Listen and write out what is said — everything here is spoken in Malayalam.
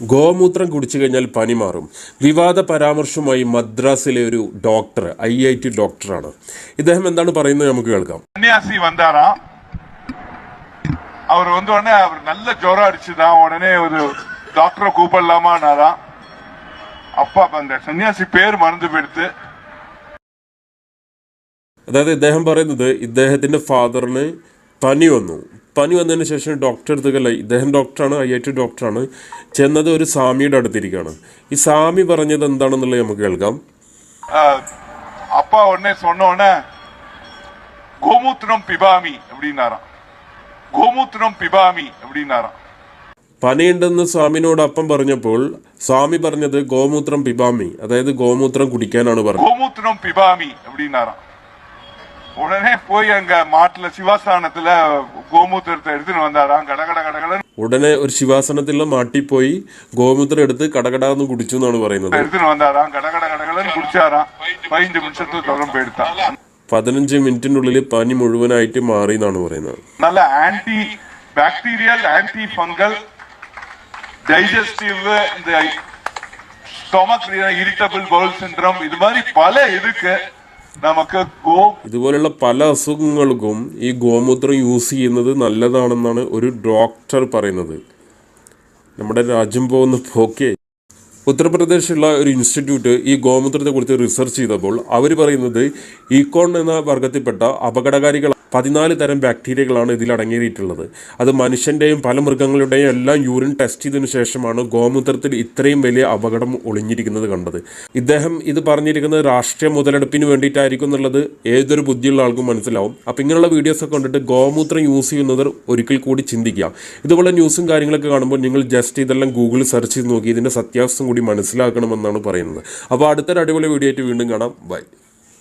ഗോമൂത്രം കുടിച്ചു കഴിഞ്ഞാൽ പനി മാറും വിവാദ പരാമർശവുമായി മദ്രാസിലെ ഒരു ഡോക്ടർ ഐ ഐ ടി ഡോക്ടറാണ് ഇദ്ദേഹം എന്താണ് പറയുന്നത് നമുക്ക് കേൾക്കാം சன்னியாசி வந்தாராம் அவர் வந்த உடனே அவர் நல்ல ஜுரம் அடிச்சுதான் உடனே ஒரு டாக்டரை கூப்பிடலாமான்னாராம் அப்பா அந்த சன்னியாசி பேர் மறந்து போயிடுத்து അതായത് ഇദ്ദേഹം പറയുന്നത് ഇദ്ദേഹത്തിൻ്റെ ഫാദറിന് പനി വന്നു പനി വന്നതിന് ശേഷം ഡോക്ടർ അടുത്തേക്കല്ല ഇദ്ദേഹം ഡോക്ടറാണ് ഐ ഐ ടി ഡോക്ടറാണ് ചെന്നത് ഒരു സ്വാമിയുടെ അടുത്തിരിക്കുകയാണ് ഈ സ്വാമി പറഞ്ഞത് എന്താണെന്നുള്ളത് നമുക്ക് കേൾക്കാം ஆஹ், அப்பா உடனே சொன்ன உடனே கோமூத்திரம் பிபாமி அப்படின்னாராம் கோமூத்திரம் பிபாமி அப்படின்னாராம் പനിയുണ്ടെന്ന് സ്വാമിനോട് അപ്പം പറഞ്ഞപ്പോൾ സ്വാമി പറഞ്ഞത് ഗോമൂത്രം പിബാമി അതായത് ഗോമൂത്രം കുടിക്കാനാണ് പറഞ്ഞത് கோமூத்திரம் பிபாமி அப்படின்னாராம் உடனே போய் அங்க மாட்டுல சிவாஸ்தானத்துல கோமூத்திரத்தை எடுத்துன்னு வந்தாராம் கடகட கடகடன்னு ഉടനെ ഒരു ശിവാസനത്തിലുള്ള മാട്ടി പോയി ഗോമൂത്രം എടുത്ത് കടകടാന്ന് കുടിച്ചു എന്നാണ് പറയുന്നത് எடுத்துன்னு வந்தாராம் கடகட கடகடன்னு குடிச்சாராம் பதினஞ்சு நிமிஷத்துக்கு தொடர்பு எடுத்தான் പതിനഞ്ച് മിനിറ്റിനുള്ളിൽ പനി മുഴുവനായിട്ട് മാറി എന്നാണ് പറയുന്നത് நல்ல antibacterial antifungal digestive இந்த ஸ்டொமக் இரிட்டபிள் பவுல் சிண்ட்ரம் இது மாதிரி பல இதுக்கு നമുക്ക് ഇതുപോലെയുള്ള പല അസുഖങ്ങൾക്കും ഈ ഗോമൂത്രം യൂസ് ചെയ്യുന്നത് നല്ലതാണെന്നാണ് ഒരു ഡോക്ടർ പറയുന്നത്. നമ്മുടെ രാജ്യം പോകുന്ന പോക്കെ. ഉത്തർപ്രദേശിലുള്ള ഒരു ഇൻസ്റ്റിറ്റ്യൂട്ട് ഈ ഗോമൂത്രത്തെക്കുറിച്ച് റിസർച്ച് ചെയ്തപ്പോൾ അവർ പറയുന്നത് ഈക്കോൺ എന്ന വർഗത്തിൽപ്പെട്ട അപകടകാരികൾ പതിനാല് തരം ബാക്ടീരിയകളാണ് ഇതിൽ അടങ്ങിയിട്ടുള്ളത് അത് മനുഷ്യന്റെയും പല മൃഗങ്ങളുടെയും എല്ലാം യൂറിൻ ടെസ്റ്റ് ചെയ്തതിനു ശേഷമാണ് ഗോമൂത്രത്തിൽ ഇത്രയും വലിയ അപകടം ഒളിഞ്ഞിരിക്കുന്നത് കണ്ടത്. ഇദ്ദേഹം ഇത് പറഞ്ഞിരിക്കുന്നത് രാഷ്ട്രീയ മുതലെടുപ്പിന് വേണ്ടിയിട്ടായിരിക്കും എന്നുള്ളത് ഏതൊരു ബുദ്ധിയുള്ള ആൾക്കും മനസ്സിലാവും. അപ്പം ഇങ്ങനെയുള്ള വീഡിയോസൊക്കെ കണ്ടിട്ട് ഗോമൂത്രം യൂസ് ചെയ്യുന്നവർ ഒരിക്കൽ കൂടി ചിന്തിക്കുക. ഇതുപോലെ ന്യൂസും കാര്യങ്ങളൊക്കെ കാണുമ്പോൾ നിങ്ങൾ ജസ്റ്റ് ഇതെല്ലാം ഗൂഗിളിൽ സെർച്ച് ചെയ്ത് നോക്കി ഇതിന്റെ സത്യാവസ്ഥ കൂടി മനസ്സിലാക്കണമെന്നാണ് പറയുന്നത്. അപ്പോൾ അടുത്തൊരു അടിപൊളി വീഡിയോ ആയിട്ട് വീണ്ടും കാണാം. ബൈ